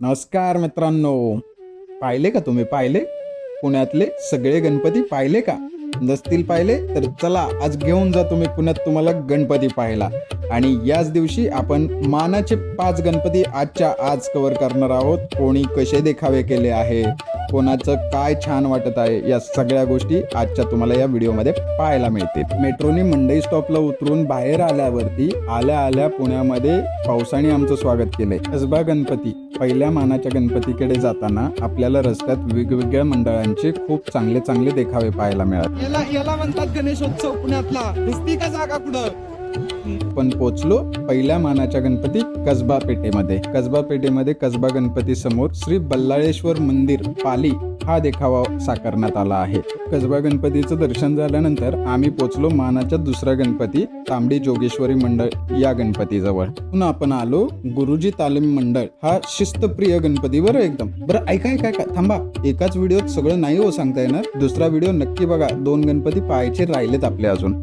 नमस्कार मित्रांनो. पाहिले का तुम्ही? पाहिले? पुण्यातले सगळे गणपती पाहिले का? नसतील पाहिले तर चला आज घेऊन जा तुम्ही पुण्यात तुम्हाला गणपती पाहिला आणि याच दिवशी आपण मानाचे पाच गणपती आजच्या आज कव्हर करणार आहोत. कोणी कसे देखावे केले आहे? कोणाचं काय छान वाटत आहे या सगळ्या गोष्टी आजच्या तुम्हाला या व्हिडिओमध्ये पाहायला मिळतील. मेट्रोने मंडई स्टॉपला उतरून बाहेर आल्यावरती आल्या आल्या पुण्यामध्ये पावसाने आमचं स्वागत केलंय. कसबा गणपती पहिल्या मानाच्या गणपतीकडे जाताना आपल्याला रस्त्यात वेगवेगळ्या मंडळांचे खूप चांगले चांगले देखावे पाहायला मिळाले. याला याला म्हणतात गणेशोत्सव पुण्यातला. दिसती का जागा कुठं? पण पोचलो पहिल्या मानाच्या गणपती कसबा पेठेमध्ये. कसबा पेठेमध्ये कसबा गणपती समोर श्री बल्लाळेश्वर मंदिर पाली हा देखावा साकारण्यात आला आहे. कसबा गणपतीचं दर्शन झाल्यानंतर आम्ही पोचलो मानाच्या दुसरा गणपती तांबडी जोगेश्वरी मंडळ या गणपतीजवळ. पुन्हा आपण आलो गुरुजी तालीम मंडळ. हा शिस्तप्रिय गणपती बरं एकदम. बरं ऐका ऐका ऐका थांबा. एकाच व्हिडिओत सगळं नाही हो सांगता येणार. दुसरा व्हिडिओ नक्की बघा. दोन गणपती पाहायचे राहिलेत आपले अजून.